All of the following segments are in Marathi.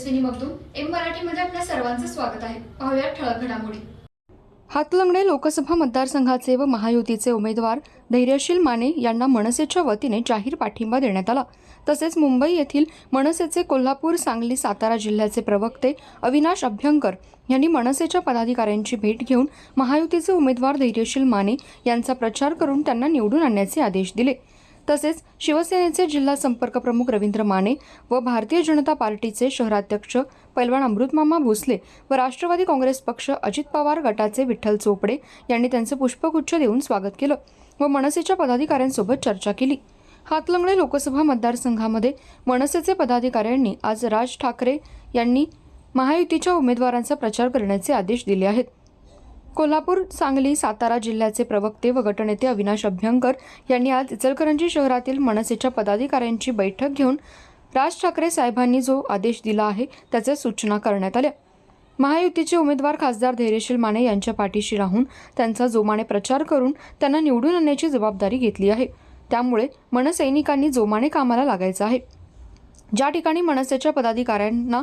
Tejaswini Magdum M मराठीमध्ये आपल्या सर्वांचं स्वागत आहे. पाहूया ठळक घडामोडी. हातलंगडे लोकसभा मतदारसंघाचे व महायुतीचे उमेदवार धैर्यशील माने यांना मनसेच्या वतीने जाहीर पाठिंबा देण्यात आला. तसेच मुंबई येथील मनसेचे कोल्हापूर सांगली सातारा जिल्ह्याचे प्रवक्ते अविनाश अभ्यंकर यांनी मनसेच्या पदाधिकाऱ्यांची भेट घेऊन महायुतीचे उमेदवार धैर्यशील माने यांचा प्रचार करून त्यांना निवडून आणण्याचे आदेश दिले. तसेच शिवसेनेचे जिल्हा संपर्क प्रमुख रवींद्र माने व भारतीय जनता पार्टीचे शहराध्यक्ष पैलवान अमृतमामा भोसले व राष्ट्रवादी काँग्रेस पक्ष अजित पवार गटाचे विठ्ठल चोपडे यांनी त्यांचे पुष्पगुच्छ देऊन स्वागत केलं व मनसेच्या पदाधिकाऱ्यांसोबत चर्चा केली. हातलंगडे लोकसभा मतदारसंघामध्ये मनसेचे पदाधिकाऱ्यांनी आज राज ठाकरे यांनी महायुतीच्या उमेदवारांचा प्रचार करण्याचे आदेश दिले आहेत. कोल्हापूर सांगली सातारा जिल्ह्याचे प्रवक्ते व गटनेते अविनाश अभ्यंकर यांनी आज इचलकरंजी शहरातील मनसेच्या पदाधिकाऱ्यांची बैठक घेऊन राज ठाकरे साहेबांनी जो आदेश दिला आहे त्याच्या सूचना करण्यात आल्या. महायुतीचे उमेदवार खासदार धैर्यशील माने यांच्या पाठीशी राहून त्यांचा जोमाने प्रचार करून त्यांना निवडून आणण्याची जबाबदारी घेतली आहे. त्यामुळे मनसैनिकांनी जोमाने कामाला लागायचं आहे. ज्या ठिकाणी मनसेच्या पदाधिकाऱ्यांना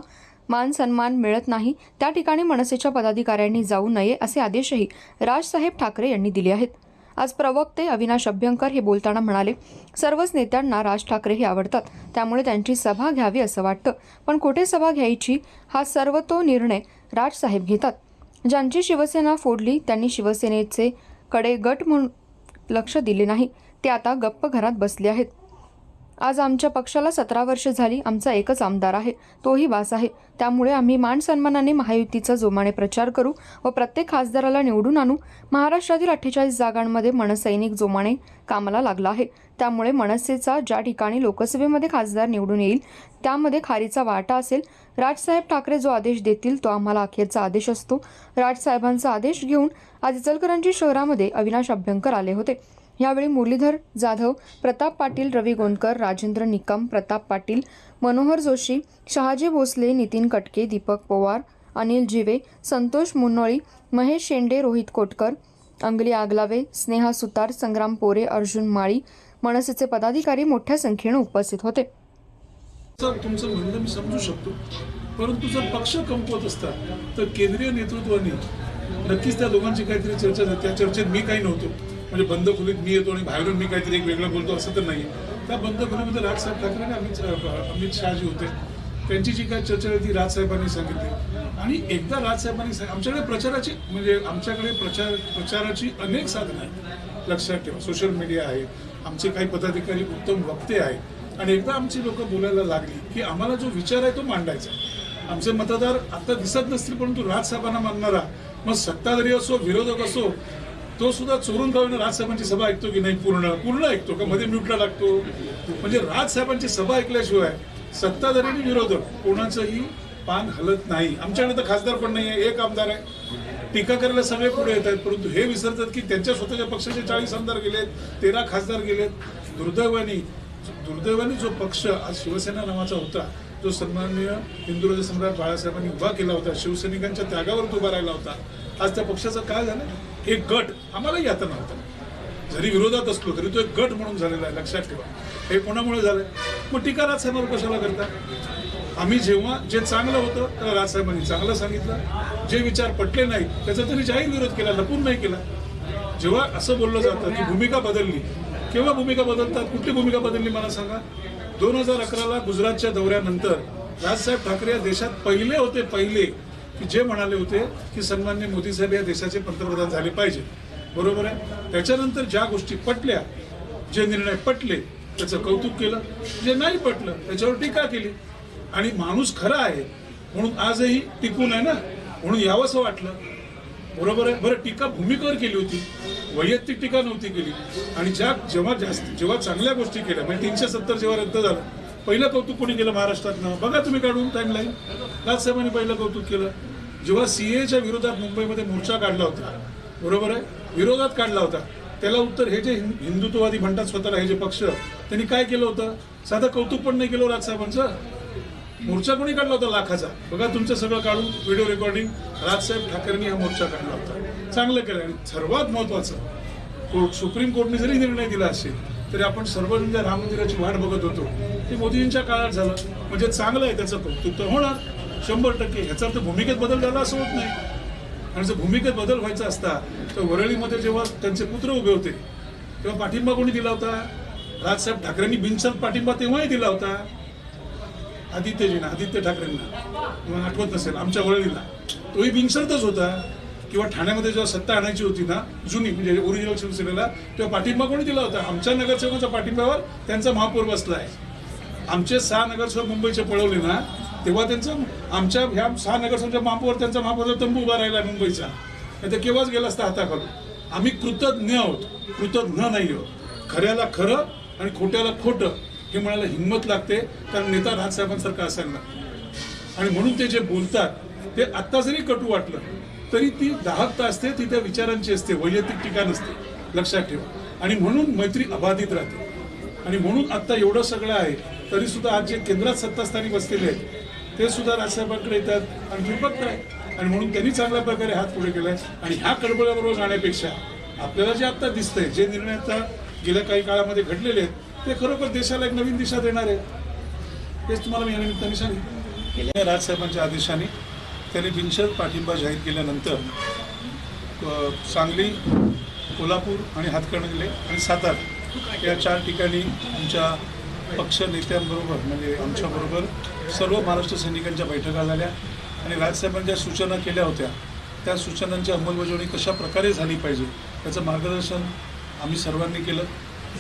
मान सन्मान मिळत नाही त्या ठिकाणी मनसेच्या पदाधिकाऱ्यांनी जाऊ नये असे आदेशही राजसाहेब ठाकरे यांनी दिले आहेत. आज प्रवक्ते अविनाश अभ्यंकर हे बोलताना म्हणाले सर्वच नेत्यांना राज ठाकरे हे आवडतात त्यामुळे त्यांची सभा घ्यावी असं वाटतं. पण कुठे सभा घ्यायची? हा सर्व तो निर्णय राजसाहेब घेतात. ज्यांची शिवसेना फोडली त्यांनी शिवसेनेचे कडे गट म्हणून लक्ष दिले नाही. ते आता गप्प घरात बसले आहेत. आज आमच्या पक्षाला सतरा वर्ष झाली आमचा एकच आमदार आहे तोही वास आहे. त्यामुळे आम्ही मान सन्मानाने महायुतीचा जोमाने प्रचार करू व प्रत्येक खासदाराला निवडून आणू. महाराष्ट्रातील अठ्ठेचाळीस जागांमध्ये मनसैनिक जोमाने कामाला लागला आहे. त्यामुळे मनसेचा ज्या ठिकाणी लोकसभेमध्ये खासदार निवडून येईल त्यामध्ये खारीचा वाटा असेल. राजसाहेब ठाकरे जो आदेश देतील तो आम्हाला अखेरचा आदेश असतो. राजसाहेबांचा आदेश घेऊन आज इचलकरंजी शहरामध्ये अविनाश अभ्यंकर आले होते. यावेळी मुरलीधर जाधव प्रताप पाटील रवी गोंदकर राजेंद्र निकम प्रताप पाटील मनोहर जोशी शहाजी भोसले नितीन कटके दीपक पवार अनिल जिवे संतोष मुन्नोळी महेश शेंडे रोहित कोटकर अंगली आगलावे स्नेहा सुतार संग्राम पोरे अर्जुन माळी मनसेचे पदाधिकारी मोठ्या संख्येने उपस्थित होते. सर तुमचं म्हणणं मी समजू शकतो. परंतु जर पक्ष कमकुवत असतात तर केंद्रीय नेतृत्वाने नक्कीच त्या दोघांची काहीतरी चर्चा त्या चर्चेत मी काही नव्हतो. म्हणजे बंद खोलीत मी येतो आणि बाहेरून मी काहीतरी एक वेगळं बोलतो असं तर नाही त्या बंद खोलीमध्ये राजसाहेब ठाकरे आणि अमित अमित शहाजी होते त्यांची जी काय चर्चा आहे ती राजसाहेबांनी सांगितली. आणि एकदा राजसाहेबांनी सांग आमच्याकडे प्रचाराची म्हणजे आमच्याकडे प्रचार प्रचाराची अनेक साधनं आहेत. लक्षात ठेवा सोशल मीडिया आहे आमचे काही पदाधिकारी उत्तम वक्ते आहेत. आणि एकदा आमची लोक बोलायला लागली की आम्हाला जो विचार आहे तो मांडायचा आमचे मतदार आता दिसत नसतील परंतु राजसाहेबांना मानणारा. मग सत्ताधारी असो विरोधक असो तो सुद्धा चोरून खाऊन राजसाहेबांची सभा ऐकतो की नाही? पूर्ण पूर्ण ऐकतो का? मध्ये म्यूटला लागतो. म्हणजे राजसाहेबांची सभा ऐकल्याशिवाय सत्ताधारी आणि विरोधक कोणाचंही पान हलत नाही. आमच्याकडे तर खासदार पण नाही आहे एक आमदार आहे. टीका करायला सगळे पुढे येत आहेत परंतु हे विसरतात की त्यांच्या स्वतःच्या पक्षाचे चाळीस आमदार गेलेत तेरा खासदार गेलेत. दुर्दैवानी दुर्दैवाने जो पक्ष आज शिवसेना नावाचा होता जो सन्माननीय हिंदुराज सम्राट बाळासाहेबांनी उभा केला होता शिवसैनिकांच्या त्यागावर तो उभा राहिला होता आज त्या पक्षाचं काय झालं? एक गट आम्हालाही आता नव्हता. जरी विरोधात असलो तरी तो एक गट म्हणून झालेला आहे लक्षात ठेवा. हे कोणामुळे झालंय? मग टीका राजसाहेबांवर कशाला करता? आम्ही जेव्हा जे चांगलं होतं त्याला राजसाहेबांनी चांगलं सांगितलं. जे विचार पटले नाहीत त्याचा त्यांनी जाहीर विरोध केला लपून नाही केला. जेव्हा असं बोललं जातं की भूमिका बदलली केव्हा भूमिका बदलतात? कुठली भूमिका बदलली मला सांगा? दोन हजार अकराला गुजरातच्या दौऱ्यानंतर राजसाहेब ठाकरे या देशात पहिले होते पहिले. की जे म्हणाले होते की सन्मान्य मोदी साहेब या देशाचे पंतप्रधान झाले पाहिजे. बरोबर आहे? त्याच्यानंतर ज्या गोष्टी पटल्या जे निर्णय पटले त्याचं कौतुक केलं. जे नाही पटलं त्याच्यावर टीका केली. आणि माणूस खरा आहे म्हणून आजही टिकून आहे ना? म्हणून यावंसं वाटलं. बरोबर आहे? बरं टीका भूमिकेवर केली होती. वैयक्तिक टीका नव्हती केली. आणि ज्या जेव्हा जास्त जेव्हा चांगल्या गोष्टी केल्या म्हणजे तीनशे सत्तर जेव्हा रद्द झालं पहिलं कौतुक कोणी केलं महाराष्ट्रातनं बघा तुम्ही काढून टाईमलाईन राजसाहेबांनी पहिलं कौतुक केलं. जेव्हा सीएच्या विरोधात मुंबईमध्ये मोर्चा काढला होता बरोबर आहे? विरोधात काढला होता. त्याला उत्तर हे जे हिंदुत्ववादी म्हणतात स्वतःला हे जे पक्ष त्यांनी काय केलं होतं? साधं कौतुक पण नाही केलं हो राजसाहेबांचं मोर्चा कोणी काढला होता लाखाचा? बघा तुमचं सगळं काढून व्हिडिओ रेकॉर्डिंग राजसाहेब ठाकरेंनी हा मोर्चा काढला होता. चांगलं केलं. आणि सर्वात महत्वाचं कोर्ट सुप्रीम कोर्टने जरी निर्णय दिला असेल तरी आपण सर्वजण ज्या राम मंदिराची वाट बघत होतो. ते मोदींच्या काळात झालं. म्हणजे चांगलं आहे त्याचं कौतुक तर होणार. शंभर टक्के. ह्याचा अर्थ भूमिकेत बदल झाला असं होत नाही. आणि जर भूमिकेत बदल व्हायचा असता तर वरळीमध्ये जेव्हा त्यांचे पुत्र उभे होते तेव्हा पाठिंबा कोणी दिला होता? राजसाहेब ठाकरेंनी बिनशर्त पाठिंबा तेव्हाही दिला होता. आदित्यजींना आदित्य ठाकरेंना. तुम्हाला आठवत नसेल आमच्या वरळीला. तोही बिनशर्तच होता. किंवा ठाण्यामध्ये जेव्हा सत्ता आणायची होती ना जुनी म्हणजे ओरिजिनल शिवसेनेला तेव्हा पाठिंबा कोणी दिला होता? आमच्या नगरसेवकाच्या पाठिंब्यावर त्यांचा महापौर बसला आहे आमचे सहा नगरसेवक मुंबईचे पळवले ना तेव्हा त्यांचं आमच्या ह्या सहा नगरसेवकच्या महापौर त्यांचा महापौरचा तंबू उभा राहिला मुंबईचा. नाही तर केव्हाच गेला असता हाताखालून. आम्ही कृतज्ञ आहोत. कृतज्ञ नाही आहोत. खऱ्याला खरं आणि खोट्याला खोटं हे म्हणायला हिंमत लागते कारण नेता राजसाहेबांसारखं असायला लागतं. आणि म्हणून ते जे बोलतात ते आत्ता जरी कटू वाटलं. तरी ती दाहकता असते ती त्या विचारांची असते वैयक्तिक ठिकाण असते. लक्षात ठेवा. आणि म्हणून मैत्री अबाधित राहते. आणि म्हणून आता एवढं सगळं आहे तरी सुद्धा आज जे केंद्रात सत्तास्थानी बसलेले आहेत ते सुद्धा राजसाहेबांकडे येतात आणि तुम्ही बघताय. आणि म्हणून त्यांनी चांगल्या प्रकारे हात पुढे केलाय. आणि ह्या कडबड्याबरोबर जाण्यापेक्षा आपल्याला जे आता दिसतंय जे निर्णय आता गेल्या काही काळामध्ये घडलेले आहेत ते खरोखर देशाला एक नवीन दिशा देणार आहे तेच तुम्हाला मी या निमित्ताने सांगितलं राजसाहेबांच्या आदेशाने त्यांनी बिनशर्त पाठिंबा जाहीर केल्यानंतर सांगली कोल्हापूर आणि हातकणंगले आणि सातारा या चार ठिकाणी आमच्या पक्ष नेत्यांबरोबर म्हणजे आमच्याबरोबर सर्व महाराष्ट्र सैनिकांच्या बैठका झाल्या आणि राजसाहेबांनी ज्या सूचना केल्या होत्या. त्या सूचनांची अंमलबजावणी कशा प्रकारे झाली पाहिजे त्याचं मार्गदर्शन आम्ही सर्वांनी केलं.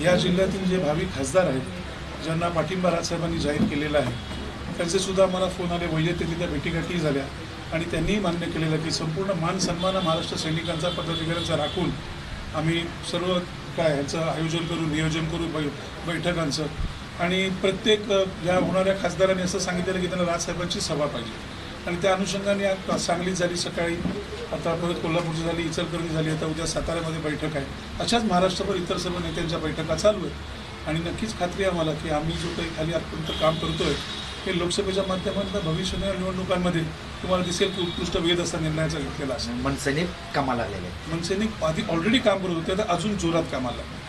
या जिल्ह्यातील जे भावी खासदार आहेत ज्यांना पाठिंबा राजसाहेबांनी जाहीर केलेला आहे त्यांचेसुद्धा आम्हाला मला फोन आले वैयक्तिकरित्या भेटीगाठी झाल्या. आणि त्यांनीही मान्य केलेलं की संपूर्ण मान सन्मान हा महाराष्ट्र सैनिकांचा पदाधिकाऱ्यांचा राखून आम्ही सर्व काय ह्याचं आयोजन करू नियोजन करू बै बैठकांचं आणि प्रत्येक ज्या या होणाऱ्या खासदारांनी असं सांगितलेलं की त्यांना राजसाहेबांची सभा पाहिजे. आणि त्या अनुषंगाने आज सांगलीत झाली सकाळी आता परत कोल्हापूरची झाली इचलकरंजी झाली आता उद्या साताऱ्यामध्ये बैठक आहे. अशाच महाराष्ट्रभर इतर सर्व नेत्यांच्या बैठका चालू आहेत. आणि नक्कीच खात्री आम्हाला की आम्ही जो काही खाली आतापर्यंत काम करतो आहे हे लोकसभेच्या माध्यमातून भविष्याच्या निवडणुकांमध्ये तुम्हाला दिसेल की उत्कृष्ट वेध असा निर्णयाचा घेतलेला असेल मनसेने कामाला आलेले. मनसेने आधी ऑलरेडी काम करत होते आता अजून जोरात कामाला लागले.